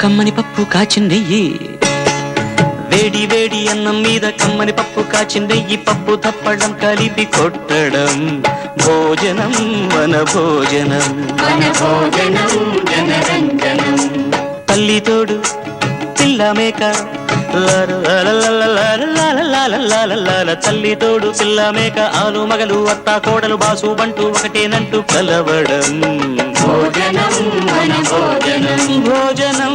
కమ్మని పప్పు కాచిందెయ్యి. వేడి వేడి అన్నం మీద కమ్మని పప్పు కాచిందెయ్యి. పప్పు తప్పడం కలిపి కొట్టడం భోజనం వన భోజనం తల్లి తోడు పిల్ల మేక. తల్లి తోడు పిల్ల మేక. ఆలు మగలు అత్త కోడలు బాసు బంటూ ఒకటేనంటూ కలవడం. భోజనం భోజనం